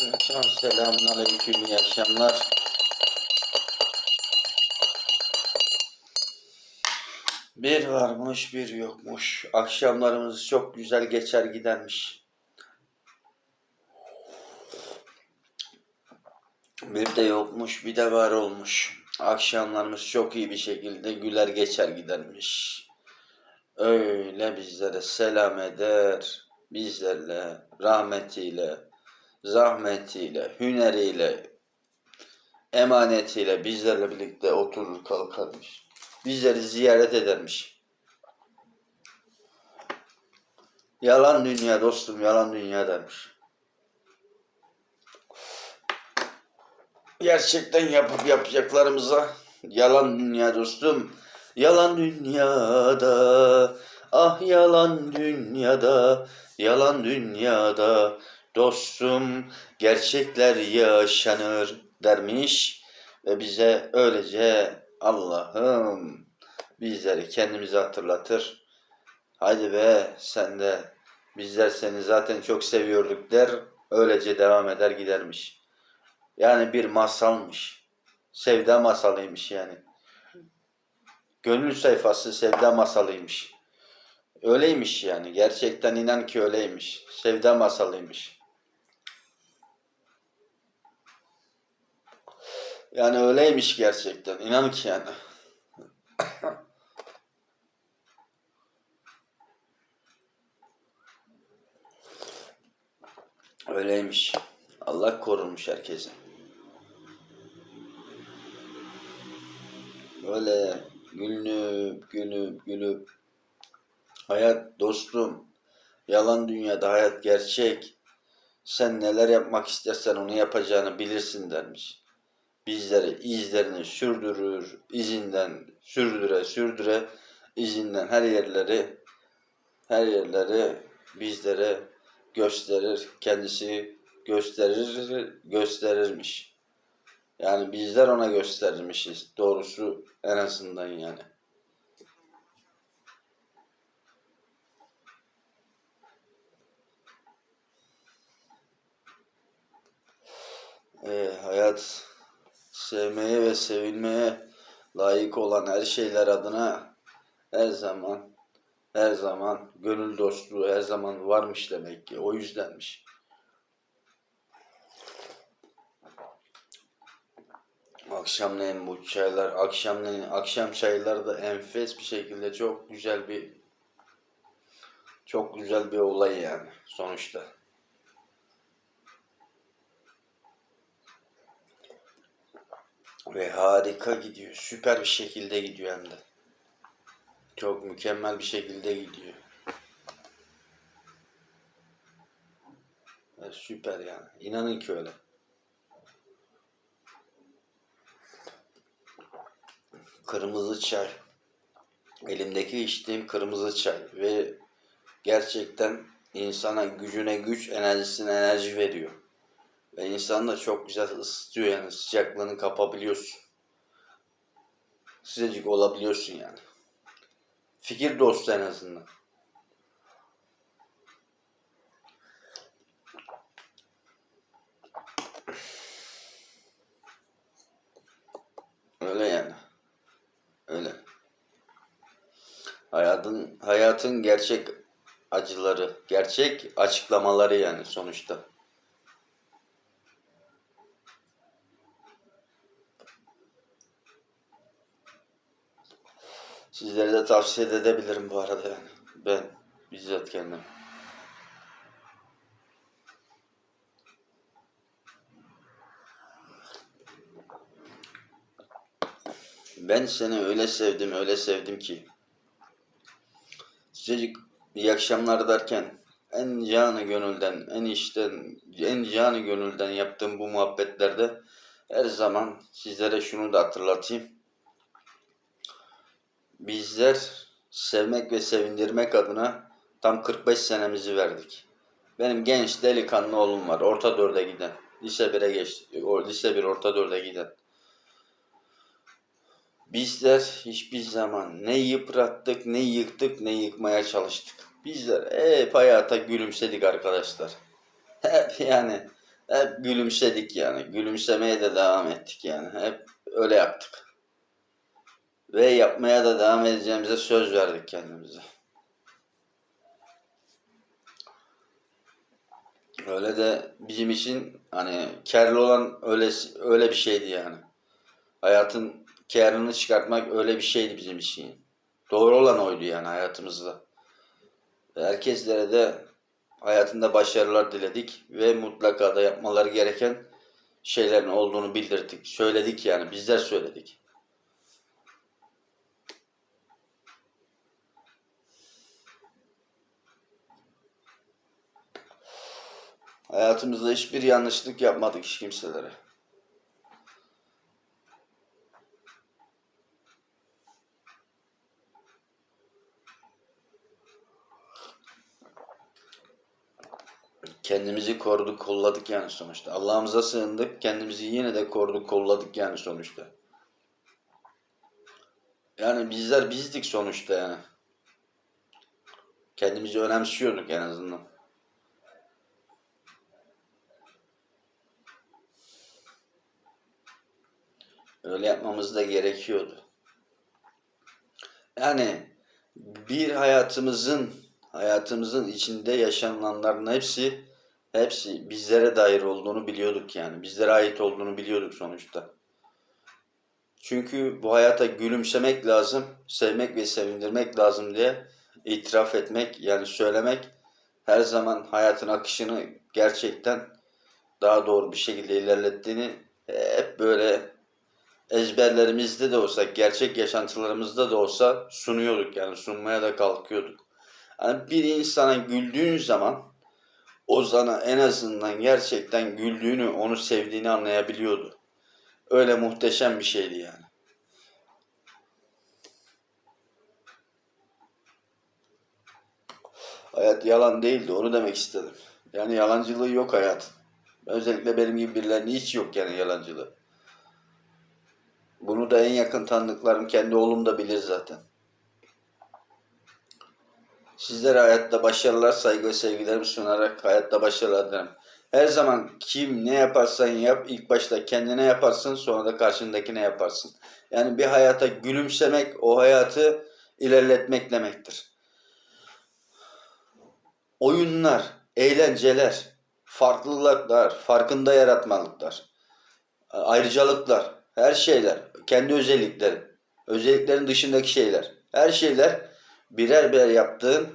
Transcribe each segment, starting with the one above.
Can selamun aleyküm iyi akşamlar. Bir varmış bir yokmuş. Akşamlarımız çok güzel geçer gidermiş. Bir de yokmuş bir de var olmuş. Akşamlarımız çok iyi bir şekilde güler geçer gidermiş. Öyle bizlere selam eder, bizlerle rahmetiyle, zahmetiyle, hüneriyle, emanetiyle bizlerle birlikte oturur kalkarmış. Bizleri ziyaret edermiş. Yalan dünya dostum, yalan dünya dermiş. Gerçekten yapıp yapacaklarımıza yalan dünya dostum. Yalan dünyada, ah yalan dünyada, yalan dünyada dostum gerçekler yaşanır dermiş ve bize öylece Allah'ım bizleri kendimize hatırlatır. Haydi be sen de bizler seni zaten çok seviyorduk der öylece devam eder gidermiş. Yani bir masalmış. Sevda masalıymış yani. Gönül sayfası sevda masalıymış. Öyleymiş yani. Gerçekten inan ki öyleymiş. Sevda masalıymış. Yani öyleymiş gerçekten. İnan ki yani. Öyleymiş. Allah korumuş herkesi. Böyle gülüp gülüp gülüp hayat dostum yalan dünyada hayat gerçek sen neler yapmak istersen onu yapacağını bilirsin dermiş. Bizleri izlerini sürdürür, izinden sürdüre sürdüre izinden her yerleri her yerleri bizlere gösterir, kendisi gösterir, gösterirmiş. Yani bizler ona göstermişiz. Doğrusu en azından yani. Ee, hayat sevmeye ve sevilmeye layık olan her şeyler adına her zaman her zaman gönül dostluğu her zaman varmış demek ki. O yüzdenmiş. Akşamleyin bu çaylar, akşamleyin akşam çayları da enfes bir şekilde çok güzel bir çok güzel bir olay yani sonuçta. Ve harika gidiyor. Süper bir şekilde gidiyor hem de. Çok mükemmel bir şekilde gidiyor. Ve süper yani. İnanın ki öyle. Kırmızı çay. Elimdeki içtiğim kırmızı çay ve gerçekten insana gücüne güç, enerjisine enerji veriyor. Ve insanı da çok güzel ısıtıyor yani sıcaklığını kapabiliyorsun. Sıcacık olabiliyorsun yani. Fikir dostu en azından. Öyle yani. Öyle. Hayatın hayatın gerçek acıları, gerçek açıklamaları yani sonuçta. Sizlere de tavsiye edebilirim bu arada yani. Ben bizzat kendim. Ben seni öyle sevdim, öyle sevdim ki. Sıcacık iyi akşamlar derken en canı gönülden, en içten, en canı gönülden yaptığım bu muhabbetlerde her zaman sizlere şunu da hatırlatayım. Bizler sevmek ve sevindirmek adına tam 45 senemizi verdik. Benim genç delikanlı oğlum var. Orta dörde giden. Lise 1'e geçti. Lise 1 orta dörde giden. Bizler hiçbir zaman ne yıprattık, ne yıktık, ne yıkmaya çalıştık. Bizler hep hayata gülümsedik arkadaşlar. Hep yani hep gülümsedik yani. Gülümsemeye de devam ettik yani. Hep öyle yaptık. Ve yapmaya da devam edeceğimize söz verdik kendimize. Öyle de bizim için hani kârlı olan öyle öyle bir şeydi yani. Hayatın kârını çıkartmak öyle bir şeydi bizim için. Doğru olan oydu yani hayatımızda. Herkeslere de hayatında başarılar diledik ve mutlaka da yapmaları gereken şeylerin olduğunu bildirdik. Söyledik yani bizler söyledik. Hayatımızda hiçbir yanlışlık yapmadık hiç kimselere. Kendimizi koruduk, kolladık yani sonuçta. Allah'ımıza sığındık, kendimizi yine de koruduk, kolladık yani sonuçta. Yani bizler bizdik sonuçta yani. Kendimizi önemsiyorduk en azından. Öyle yapmamız da gerekiyordu. Yani bir hayatımızın hayatımızın içinde yaşananların hepsi hepsi bizlere dair olduğunu biliyorduk yani. Bizlere ait olduğunu biliyorduk sonuçta. Çünkü bu hayata gülümsemek lazım, sevmek ve sevindirmek lazım diye itiraf etmek yani söylemek her zaman hayatın akışını gerçekten daha doğru bir şekilde ilerlettiğini hep böyle ezberlerimizde de olsa, gerçek yaşantılarımızda da olsa sunuyorduk yani sunmaya da kalkıyorduk. Yani bir insana güldüğün zaman o sana en azından gerçekten güldüğünü, onu sevdiğini anlayabiliyordu. Öyle muhteşem bir şeydi yani. Hayat yalan değildi, onu demek istedim. Yani yalancılığı yok hayat. Özellikle benim gibi birilerinin hiç yok yani yalancılığı. Bunu da en yakın tanıdıklarım kendi oğlum da bilir zaten. Sizlere hayatta başarılar, saygı ve sevgilerimi sunarak hayatta başarılar dilerim. Her zaman kim ne yaparsan yap, ilk başta kendine yaparsın, sonra da karşındakine yaparsın. Yani bir hayata gülümsemek, o hayatı ilerletmek demektir. Oyunlar, eğlenceler, farklılıklar, farkında yaratmalıklar, ayrıcalıklar, her şeyler, kendi özellikleri, özelliklerin dışındaki şeyler, her şeyler birer birer yaptığın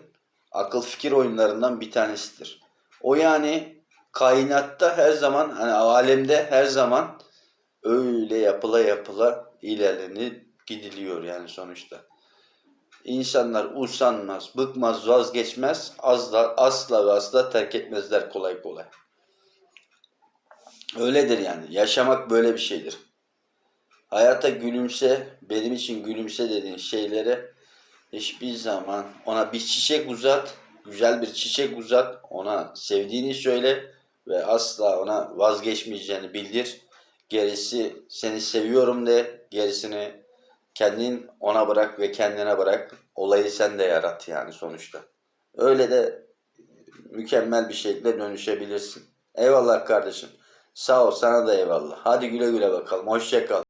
akıl fikir oyunlarından bir tanesidir. O yani kainatta her zaman, hani alemde her zaman öyle yapıla yapıla ilerlenip gidiliyor yani sonuçta. İnsanlar usanmaz, bıkmaz, vazgeçmez, asla, asla ve asla terk etmezler kolay kolay. Öyledir yani. Yaşamak böyle bir şeydir. Hayata gülümse, benim için gülümse dediğin şeylere hiçbir zaman ona bir çiçek uzat, güzel bir çiçek uzat, ona sevdiğini söyle ve asla ona vazgeçmeyeceğini bildir. Gerisi seni seviyorum de, gerisini kendin ona bırak ve kendine bırak. Olayı sen de yarat yani sonuçta. Öyle de mükemmel bir şekilde dönüşebilirsin. Eyvallah kardeşim. Sağ ol sana da eyvallah. Hadi güle güle bakalım. Hoşça kal.